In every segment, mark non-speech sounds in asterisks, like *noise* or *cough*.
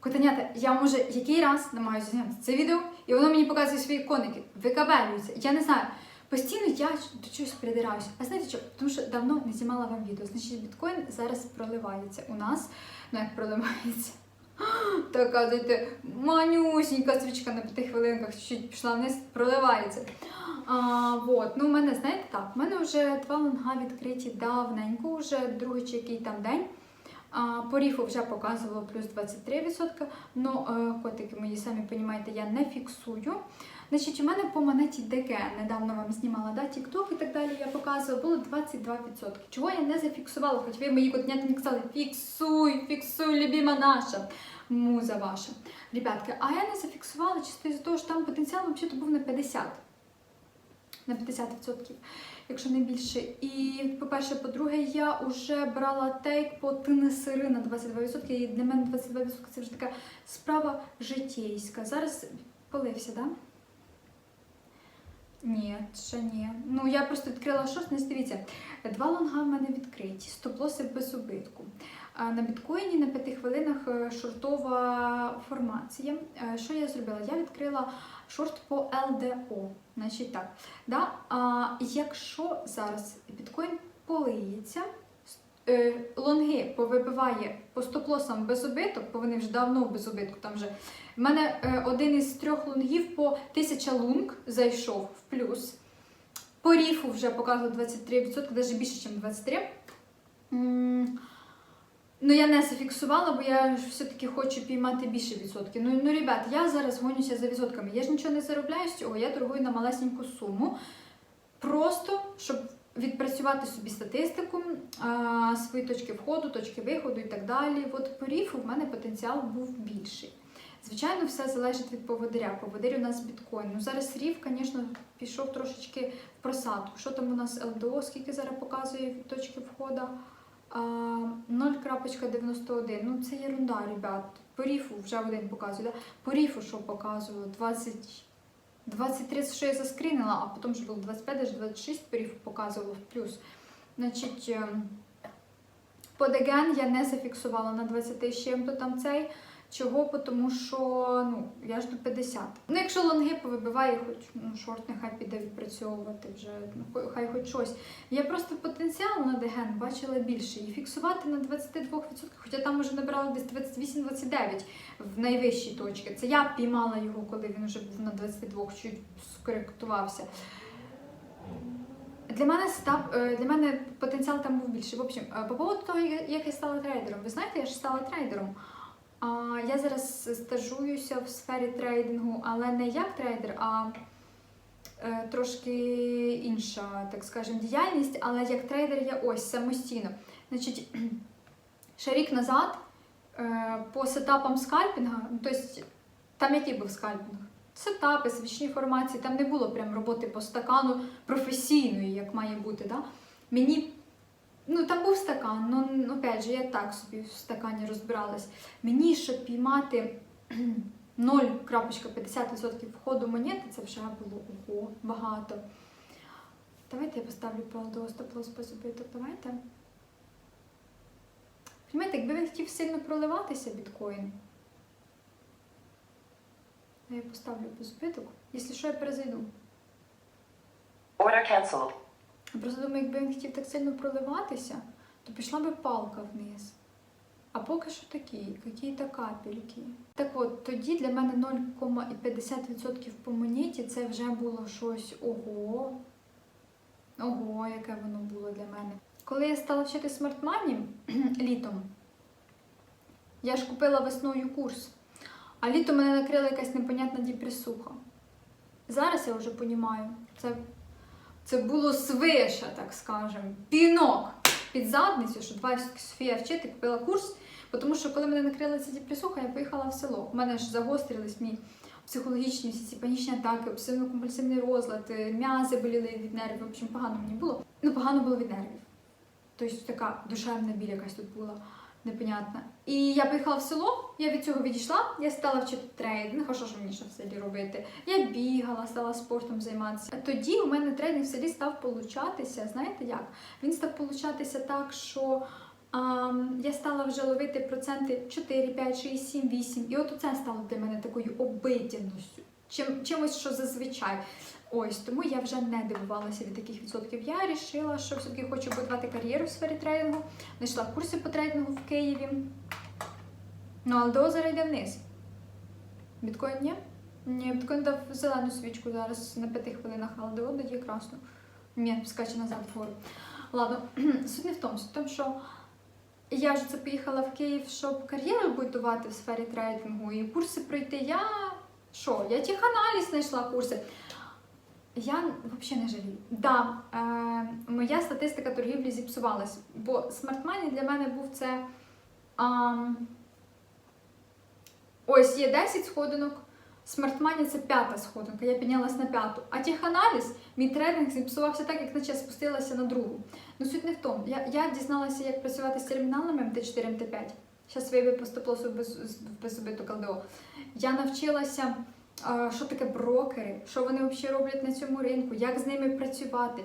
Котенята, я може який раз намагаюся зняти це відео, і воно мені показує свої коники, викабелюється. Я не знаю. Постійно я до чогось придираюся. А знаєте що? Тому що давно не знімала вам відео. Значить, біткоін зараз проливається у нас. Ну як проливається? *gasps* Така, знаєте, манюсінька стрічка на п'яти хвилинках чуть пішла вниз, проливається. А, вот. Ну, у мене, знаєте, так, у мене вже два лонга відкриті давненько, вже другий чи який там день. По ріфу вже показувало плюс 23%. Ну, е, котики мої, самі розумієте, я не фіксую. Значить, у мене по монеті ДГ, недавно вам знімала да, TikTok і так далі, я показувала, було 22%. Чого я не зафіксувала, хоч ви мої котняти не казали, фіксуй, фіксуй, любима наша, муза ваша. Ребятки, а я не зафіксувала чисто із-за того, що там потенціал взагалі був на 50%. На 50%, якщо не більше. І, по-перше, по-друге, я вже брала тейк по тинесири на 22%. І для мене 22% це вже така справа житейська. Зараз полився, так? Да? Ні, ще ні. Ну я просто відкрила шорт, не дивіться. Два лонга в мене відкриті, стоп-лоси без убитку. На біткоїні на 5 хвилинах е, шортова формація. Е, Що я зробила? Я відкрила шорт по ЛДО. Значить так. Да? А, якщо зараз біткоін полиється, е, лонги повибиває по стоп-лосам без убиток, бо вони вже давно без убитку. Там вже в мене е, один із трьох лонгів по 1000 лунг зайшов в плюс. По ріфу вже показував 23%, навіть більше, ніж 23%. Ну, я не зафіксувала, бо я все-таки хочу піймати більше відсотків. Ну, ну, ребят, я зараз гонюся за відсотками. Я ж нічого не заробляю з цього, я торгую на малесеньку суму. Просто, щоб відпрацювати собі статистику, а, свої точки входу, точки виходу і так далі. От по ріфу в мене потенціал був більший. Звичайно, все залежить від поводиря. Поводир у нас біткоін. Ну зараз рів, звісно, пішов трошечки в просадку. Що там у нас ЛДО, скільки зараз показує точки входу? А, 0.91. Ну це єрунда, ребят. По ріфу вже один показує. Да? По ріфу що показую, 20. 23, що я заскрінила, а потім вже було 25, аж 26 по ріфу показувало в плюс. Значить, ем, по деген я не зафіксувала на 20 з чим-то там цей. Чого? Тому що ну, я жду 50. Ну, якщо лонги повибиває, хоч ну, шорт нехай піде відпрацьовувати вже, ну, хай- хоч щось. Я просто потенціал на деген бачила більше. І фіксувати на 22%, хоча там вже набрала десь 28-29 в найвищій точці. Це я піймала його, коли він вже був на 22, чуть скоректувався. Для мене став е, для мене потенціал там був більший. В общем, е, по поводу того, як я стала трейдером. Ви знаєте, я ж стала трейдером. Я зараз стажуюся в сфері трейдингу, але не як трейдер, а е, трошки інша, так скажемо, діяльність. Але як трейдер я ось самостійно. Значить, *clears throat* ще рік назад е, по сетапам скальпінга, ну, тобто там який був скальпінг? Сетапи, свічні формації, там не було прям роботи по стакану професійної, як має бути. Да? Мені Ну, там був стакан, ну, ну опять же, я так собі в стакані розбиралась. Мені, щоб піймати *clears throat* 0,50% входу монети, це вже було ого, багато. Давайте я поставлю полдо стоп-лосс давайте. Понимаєте, якби він хотів сильно проливатися біткоін, я поставлю без убиток. Якщо що, я перезайду. Order cancelled. Я Просто думаю, якби він хотів так сильно проливатися, то пішла би палка вниз. А поки що такі, які-то капельки. Так от, тоді для мене 0,50% по монеті це вже було щось ого. Ого, яке воно було для мене. Коли я стала вчити смартмані *clears throat* літом, я ж купила весною курс, а літом мене накрила якась непонятна діпресуха. Зараз я вже розумію, це це було свише, так скажемо, пінок під задницю, що два Софія вчити, купила курс. Тому що коли мене накрила ця депресуха, я поїхала в село. У мене ж загострились мій психологічні всі ці панічні атаки, обсесивно-компульсивний розлад, е, м'язи боліли від нервів. В общем, погано мені було. Ну, погано було від нервів. Тобто така душевна біль якась тут була непонятна. І я поїхала в село, я від цього відійшла, я стала вчити трейдинг, а що ж мені ще в селі робити? Я бігала, стала спортом займатися. Тоді у мене трейдинг в селі став получатися, знаєте як? Він став получатися так, що А, я стала вже ловити проценти 4, 5, 6, 7, 8. І от це стало для мене такою обидяністю. Чим, чимось, що зазвичай. Ось тому я вже не дивувалася від таких відсотків. Я вирішила, що все-таки хочу будувати кар'єру в сфері трейдингу. Знайшла курси по трейдингу в Києві. Ну, але до озера йде вниз. Біткоін ні? Ні, біткоін дав зелену свічку зараз на п'яти хвилинах, але ДО дає красну. Ні, скаче назад вгору. Ладно, *clears throat* суть не в тому, суть в тому, що я ж це поїхала в Київ, щоб кар'єру будувати в сфері трейдингу і курси пройти. Я що? Я теханаліз знайшла курси. Я взагалі не жалію. Да, е, моя статистика торгівлі зіпсувалась, бо Money для мене був це. ам, ось є 10 сходинок. Money це п'ята сходинка, я піднялась на п'яту. А теханаліз, мій тренінг зіпсувався так, як наче спустилася на другу. Ну суть не в тому. Я, я дізналася, як працювати з терміналами МТ4, МТ5. Зараз вийде по стоп-лосу без, без убиток ЛДО. Я навчилася, е, що таке брокери, що вони взагалі роблять на цьому ринку, як з ними працювати.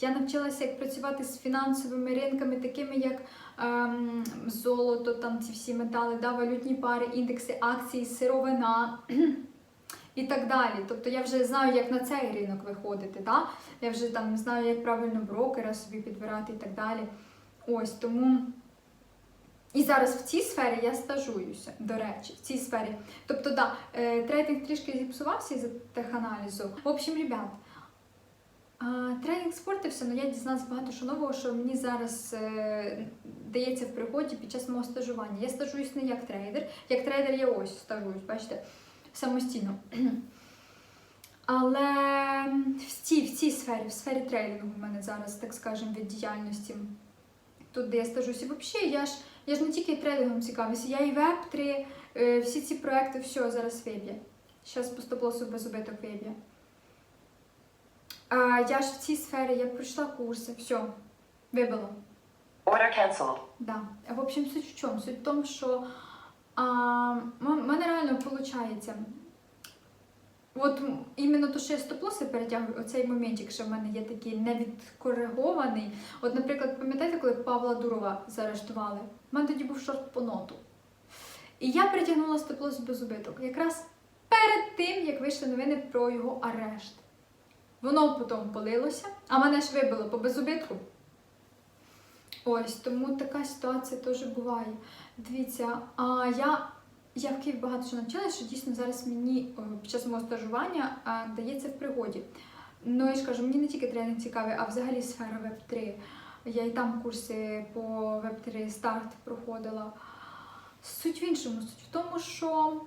Я навчилася, як працювати з фінансовими ринками, такими як ем, золото, там ці всі метали, да, валютні пари, індекси, акції, сировина. І так далі. Тобто я вже знаю, як на цей ринок виходити. Да? Я вже там знаю, як правильно брокера собі підбирати і так далі. Ось тому. І зараз в цій сфері я стажуюся, до речі, в цій сфері. Тобто, да, е, трейдинг трішки зіпсувався із-за теханалізу. В общем, ребят, трейдинг спортився, але я дізналась багато що нового, що мені зараз е, дається в пригоді під час мого стажування. Я стажуюсь не як трейдер. Як трейдер я ось стажуюсь, бачите, самостійно. *clears throat* Але в цій, в цій сфері, в сфері трейдингу в мене зараз, так скажемо, від діяльності. Тут, де я стажусь, і взагалі я ж, я ж не тільки трейдингом цікавлюся, я і веб-3, е, всі ці проекти, все зараз виб'є. Зараз по стоп-лосу без убиток виб'є. А, я ж в цій сфері, я пройшла курси, все, вибило. Order cancelled. Да. В общем, суть в чому? Суть в тому, що а, мене реально виходить. От іменно то, що я стоп-лоси перетягую, оцей моментик, що в мене є такий невідкоригований. От, наприклад, пам'ятаєте, коли Павла Дурова заарештували? У мене тоді був шорт по ноту. І я притягнула стоп-лос без убиток. Якраз перед тим, як вийшли новини про його арешт. Воно потім полилося, а мене ж вибило по безубитку. Ось, тому така ситуація теж буває. Дивіться, а я, я в Києві багато що навчилася, що дійсно зараз мені під час мого стажування а, дається в пригоді. Ну я ж кажу, мені не тільки тренінг цікавий, а взагалі сфера Web3. Я і там курси по Web3 старт проходила. Суть в іншому, суть в тому, що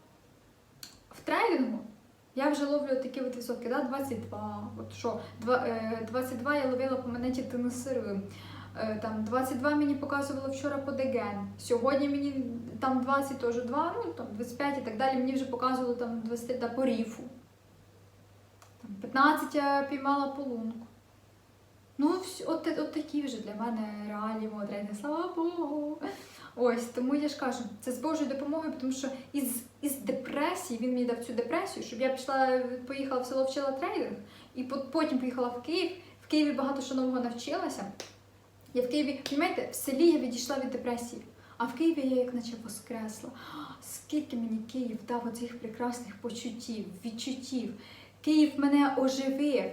в трейдингу я вже ловлю такі от відсотки, да, 22. От що, е, 22 я ловила по монеті тенесири. Е, Там 22 мені показувало вчора по Деген. Сьогодні мені там 20 теж 2, ну там 25 і так далі. Мені вже показувало там 20 да, по ріфу. Там 15 я піймала по лунку. Ну, от, от такі вже для мене реальні модрені, слава Богу. Ось, тому я ж кажу, це з Божою допомогою, тому що із, із депресії він мені дав цю депресію, щоб я пішла, поїхала в село вчила трейдинг, і потім поїхала в Київ. В Києві багато що нового навчилася. Я в Києві, розумієте, в селі я відійшла від депресії, а в Києві я як наче воскресла. Скільки мені Київ дав оцих прекрасних почуттів, відчуттів. Київ мене оживив.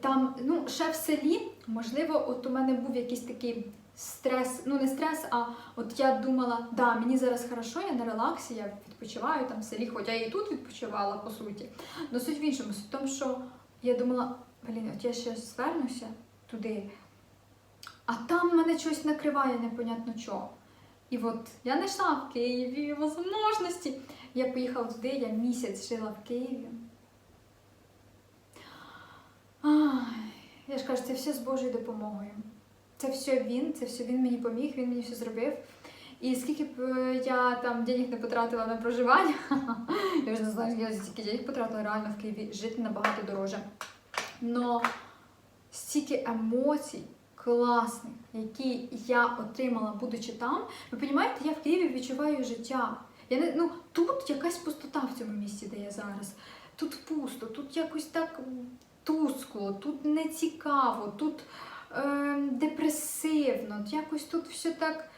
Там, ну, ще в селі, можливо, от у мене був якийсь такий стрес, ну не стрес, а от я думала, да, мені зараз хорошо, я на релаксі, я відпочиваю там в селі, хоча я і тут відпочивала, по суті. Но суть в іншому, суть в тому, що я думала, блін, от я ще звернуся туди, а там мене щось накриває, непонятно чого. І от я знайшла в Києві можливості. Я поїхала туди, я місяць жила в Києві. Ай, я ж кажу, це все з Божою допомогою. Це все він, це все він мені поміг, він мені все зробив. І скільки б е, я там денег не потратила на проживання, *laughs* я вже не знаю, я стільки денег потратила реально в Києві жити набагато дороже. Но стільки емоцій класних, які я отримала, будучи там, ви розумієте, я в Києві відчуваю життя. Я не, ну, тут якась пустота в цьому місці, де я зараз. Тут пусто, тут якось так тускло, тут нецікаво, тут е, депресивно, якось тут все так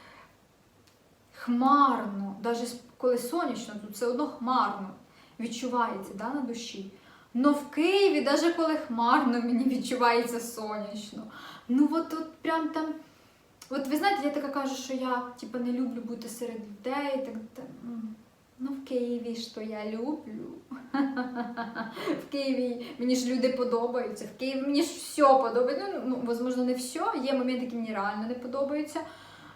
хмарно, навіть коли сонячно, тут все одно хмарно відчувається да, на душі. Но в Києві, навіть коли хмарно, мені відчувається сонячно. Ну от, от прям там. От ви знаєте, я така кажу, що я типу, не люблю бути серед людей. Так, та, м. Ну в Києві що я люблю. В Києві мені ж люди подобаються. В Києві мені ж все подобається. Ну, ну, можливо, не все. Є моменти, які мені реально не подобаються.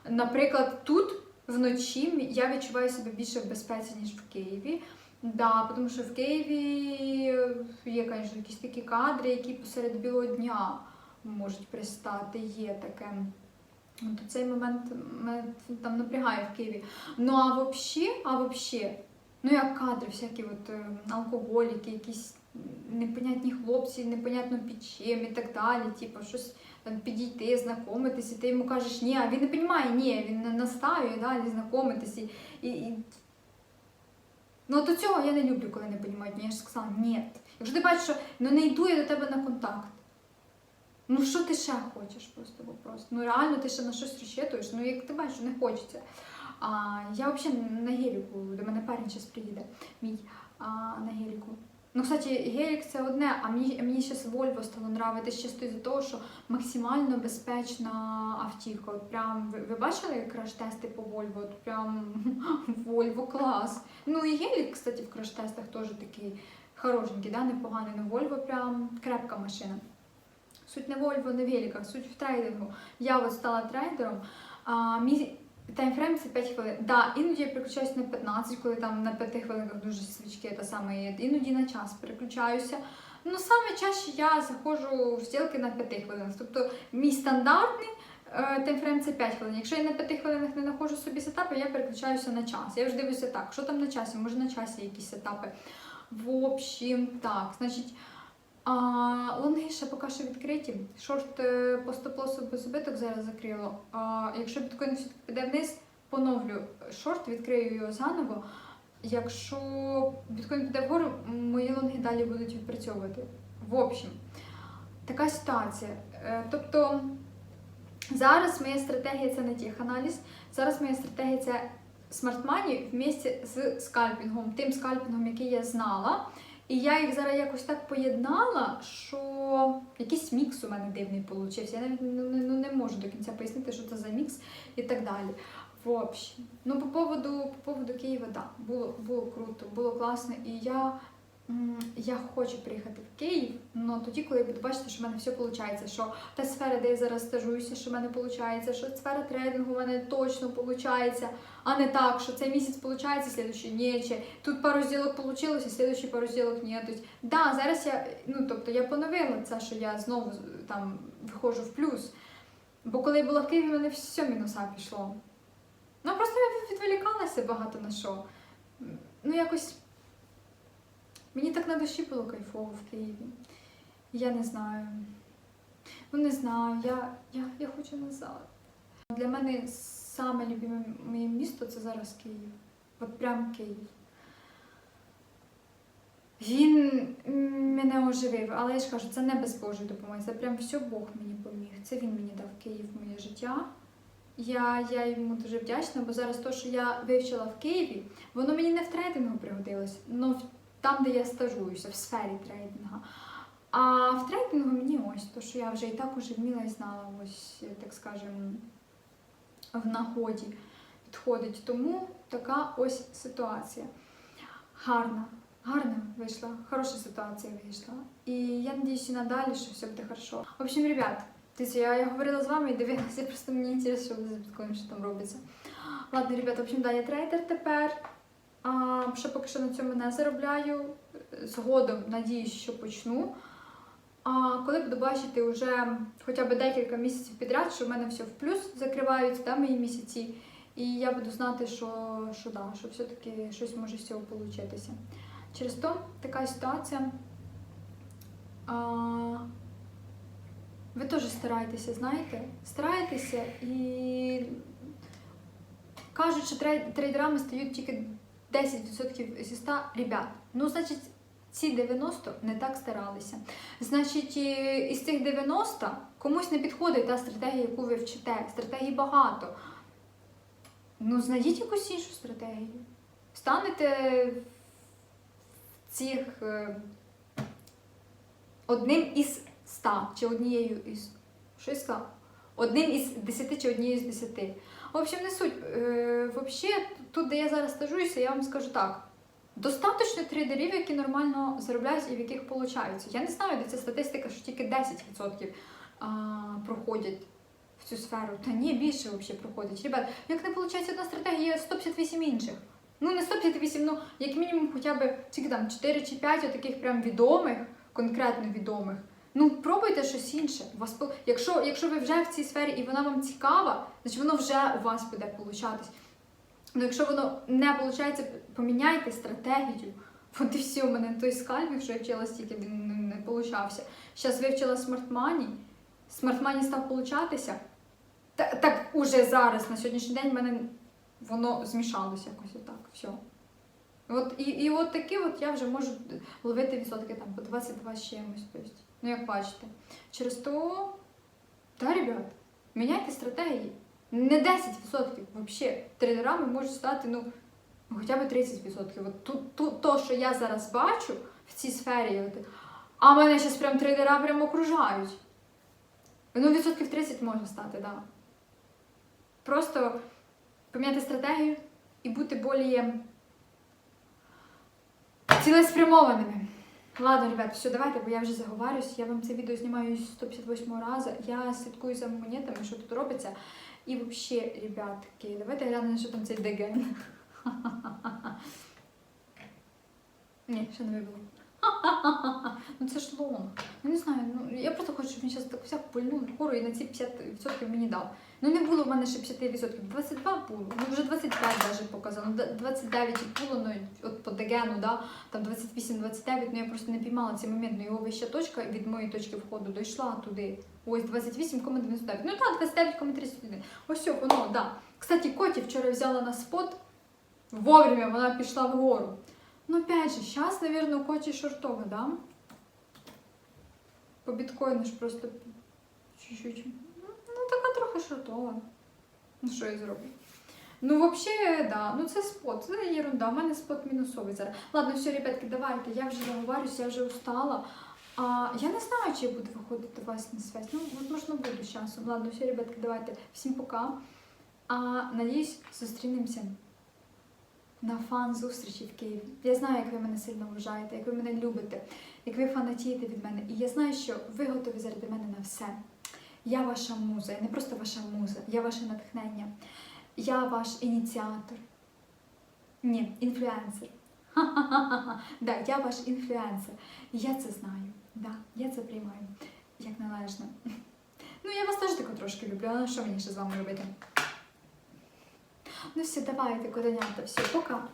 Наприклад, тут вночі я відчуваю себе більше в безпеці, ніж в Києві. Да, тому що в Києві є, звісно, якісь такі кадри, які посеред білого дня можуть пристати. Є таке. Ну, То цей момент мене там напрягає в Києві. Ну а взагалі, а взагалі, ну як кадри, всякі от е, алкоголіки, якісь непонятні хлопці, непонятно під чим і так далі. Типу, щось там підійти, знайомитись, і ти йому кажеш, ні, а він не розуміє, ні, він не настаює далі знайомитись. І, і, і... Ну, от цього я не люблю, коли не розуміють. Ні, я ж сказала, ні. Якщо ти бачиш, що ну, не йду я до тебе на контакт. Ну що ти ще хочеш просто вопрос? Ну реально ти ще на щось розчитуєш, ну як ти бачиш, не хочеться. А, я взагалі на геліку, до мене парень зараз приїде, мій а, на геліку. Ну, кстати, гелік це одне, а мені, мені зараз Volvo стало нравитись чисто із-за того, що максимально безпечна автівка. От прям, ви, ви бачили краш-тести по Volvo? От прям *laughs* Volvo клас. Ну і гелік, кстати, в краш-тестах теж такий хорошенький, да, непоганий. Ну Volvo прям крепка машина. Суть не Volvo, не в суть в трейдингу. Я от стала трейдером. А, мій таймфрейм це 5 хвилин. Да, іноді я переключаюся на 15, коли там на 5 хвилинках дуже свічки та саме є. Іноді на час переключаюся. Ну, саме чаще я заходжу в стілки на 5 хвилинах. Тобто мій стандартний е, таймфрейм це 5 хвилин. Якщо я на 5 хвилинах не знаходжу собі сетапи, я переключаюся на час. Я вже дивлюся так, що там на часі, може на часі якісь сетапи. В общем, так, значить. А, лонги ще поки що відкриті. Шорт е, по стоп-лосу без збиток зараз закрило. А, якщо біткоін все-таки піде вниз, поновлю шорт, відкрию його заново. Якщо біткоін піде вгору, мої лонги далі будуть відпрацьовувати. В общем, така ситуація. Е, Тобто зараз моя стратегія це не теханаліз, зараз моя стратегія це смарт-мані вместе з скальпінгом, тим скальпінгом, який я знала. І я їх зараз якось так поєднала, що якийсь мікс у мене дивний получився. Я навіть ну, не, не можу до кінця пояснити, що це за мікс і так далі. В общем, ну по поводу, по поводу Києва, так, було, було круто, було класно. І я, я хочу приїхати в Київ, але тоді, коли я буду бачити, що в мене все виходить, що та сфера, де я зараз стажуюся, що в мене виходить, що сфера трейдингу в мене точно виходить, а не так, що цей місяць виходить, слідуючий ні, чи тут пару зділок вийшло, слідуючий пару зділок ні. Тобто, да, зараз я, ну тобто я поновила це, що я знову там виходжу в плюс. Бо коли я була в Києві, в мене все мінуса пішло. Ну просто я відволікалася багато на що. Ну якось мені так на душі було кайфово в Києві. Я не знаю. Ну не знаю, я, я, я хочу назад. Для мене саме любиме моє місто це зараз Київ. От прям Київ. Він мене оживив, але я ж кажу, це не без Божої допомоги. Це прям все Бог мені поміг. Це він мені дав Київ моє життя. Я, я йому дуже вдячна, бо зараз те, що я вивчила в Києві, воно мені не в трейдингу пригодилось, але там, де я стажуюся, в сфері трейдингу. А в трейдингу мені ось, то, що я вже і так уже вміла і знала, ось, так скажемо, в нагоді підходить. Тому така ось ситуація. Гарна, гарна вийшла, хороша ситуація вийшла. І я надіюся надалі, що все буде хорошо. В общем, ребят, дивіться, я, я говорила з вами і дивилася, просто мені цікаво, що буде там робиться. Ладно, ребят, в общем, да, я трейдер тепер. А, ще поки що на цьому не заробляю. Згодом надіюсь, що почну. А коли буду бачити вже хоча б декілька місяців підряд, що в мене все в плюс закриваються да, мої місяці, і я буду знати, що, що, да, що все-таки щось може з цього получитися. Через то така ситуація. А, ви теж старайтеся, знаєте? Старайтеся і кажуть, що трейдерами стають тільки 10% зі 100 ребят. Ну, значить, ці 90 не так старалися. Значить, із цих 90 комусь не підходить та стратегія, яку ви вчите. Стратегій багато. Ну, знайдіть якусь іншу стратегію. Станете цих е, одним із ста чи однією із. Що сказала? Одним із десяти чи однією з десяти. В общем, не суть. Е, вообще, тут, де я зараз стажуюся, я вам скажу так. Достаточно трейдерів, які нормально заробляють і в яких получаються. Я не знаю, де ця статистика, що тільки 10% проходять в цю сферу. Та ні, більше взагалі проходить. Ребят, як не виходить одна стратегія, 158 інших. Ну, не 158, ну як мінімум хоча б тільки там 4 чи 5 таких прям відомих, конкретно відомих. Ну, пробуйте щось інше. Вас, якщо, якщо ви вже в цій сфері і вона вам цікава, значить воно вже у вас буде получатись. Ну, якщо воно не виходить, поміняйте стратегію. От і все, у мене той скальпінг, що я вчила стільки, він не, получався. Зараз вивчила смарт-мані, смарт-мані став получатися. Так, так уже зараз, на сьогоднішній день, в мене воно змішалося якось отак. Все. От, і, і от такі от я вже можу ловити відсотки там по 22 з чимось. Тобто, ну, як бачите. Через то, та, ребят, міняйте стратегії. Не 10% взагалі. Тренерами можуть стати, ну, хоча б 30%. От тут, тут то, що я зараз бачу в цій сфері, от, а мене зараз прям тренера прям окружають. Ну, відсотків 30 може стати, так. Да. Просто поміняти стратегію і бути більш цілеспрямованими. Ладно, ребят, все, давайте, бо я вже заговарюсь. Я вам це відео знімаю з 158 разу. Я слідкую за монетами, що тут робиться. І взагалі, ребятки, давайте глянемо, що там цей деген. Ні, ще не вибило. *laughs* Ну це ж лонг. Ну не знаю, ну я просто хочу, щоб він зараз так всяк пульнув вгору і на ці 50% мені дав. Ну не було в мене ще 50%, 22 було, ну вже 25 навіть показано, ну, 29 і було, ну от по дегену, да, там 28-29, ну я просто не піймала цей момент, ну його вища точка від моєї точки входу дійшла туди. Ось 28,99. Ну так, 29,31. Ось воно, да. Кстати, Коті вчора взяла на спот, вовремя вона пішла вгору. Ну, опять же, сейчас, наверное, у Коті шортово, да? По біткоїну ж просто чуть-чуть. Ну, така трохи шортова. Ну, що я зроблю? Ну, взагалі, да. Ну, це спот, це ерунда. У мене спот мінусовий зараз. Ладно, все, ребятки, давайте. Я вже заговорюсь, я вже устала. А, я не знаю, чи я буду виходити до вас на связь. Ну, можливо, буду з часом. Ладно, все, ребятки, давайте. Всім пока. А, надіюсь, зустрінемося на фан-зустрічі в Києві. Я знаю, як ви мене сильно вважаєте, як ви мене любите, як ви фанатієте від мене. І я знаю, що ви готові заради мене на все. Я ваша муза, я не просто ваша муза, я ваше натхнення. Я ваш ініціатор. Ні, інфлюенсер. *laughs* Ха-ха-ха. Да, я ваш інфлюенсер. Я це знаю. Да, я це приймаю як належно. Ну, я вас теж тако трошки люблю, але що мені ще з вами робити? Ну все, давайте, коденята, все, пока.